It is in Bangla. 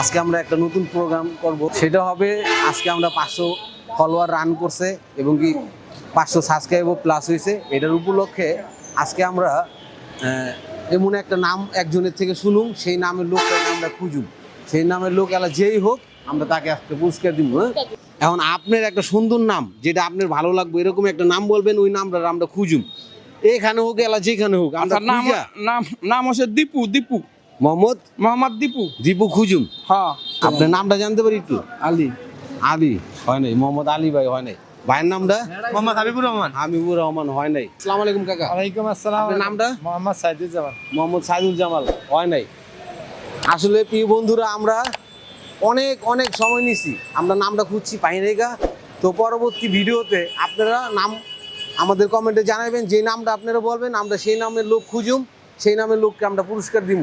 আজকে আমরা একটা নতুন প্রোগ্রাম করব। সেটা হবে আজকে আমরা পাঁচশো ফলোয়ার রান করছে এবং কি পাঁচশো সাবস্ক্রাইবও প্লাস হয়েছে। এটার উপলক্ষে আজকে আমরা এমন একটা নাম একজনের থেকে শুনুম সেই নামের লোকটাকে আমরা খুঁজুম সেই নামের লোক এলা যেই হোক আমরা তাকে একটা পুরস্কার দিব হ্যাঁ? এখন আপনার একটা সুন্দর নাম যেটা আপনার ভালো লাগবে এরকম একটা নাম বলবেন ওই নামটা আমরা খুঁজুম এখানে হোক এলা যেখানে হোক আমরা আচ্ছা নাম নাম হচ্ছে দীপু দীপু। মোহাম্মদ? মোহাম্মদ দীপু। দীপু খুঁজুম। হ্যাঁ। আপনার নামটা জানতে পারি একটু? আলী। আলী। হয় নাই মোহাম্মদ আলী ভাই হয় নাই। ভাইয়ের নামটা? মোহাম্মদ হাবিবুর রহমান। হাবিবুর রহমান হয় নাই। আসসালামু আলাইকুম কাকা। ওয়ালাইকুম আসসালাম। আপনার নামটা? মোহাম্মদ সাইদুজ্জামান। মোহাম্মদ সাইদুল জামাল হয় নাই। আসলে প্রিয় বন্ধুরা আমরা অনেক অনেক সময় নিছি। আমরা নামটা খুঁজছি পাই নাই গা তো পরবর্তী ভিডিওতে আপনারা নাম আমাদের কমেন্টে জানাবেন। যে নামটা আপনারা বলবেন আমরা সেই নামের লোক খুঁজুম সেই নামের লোককে আমরা পুরস্কার দিব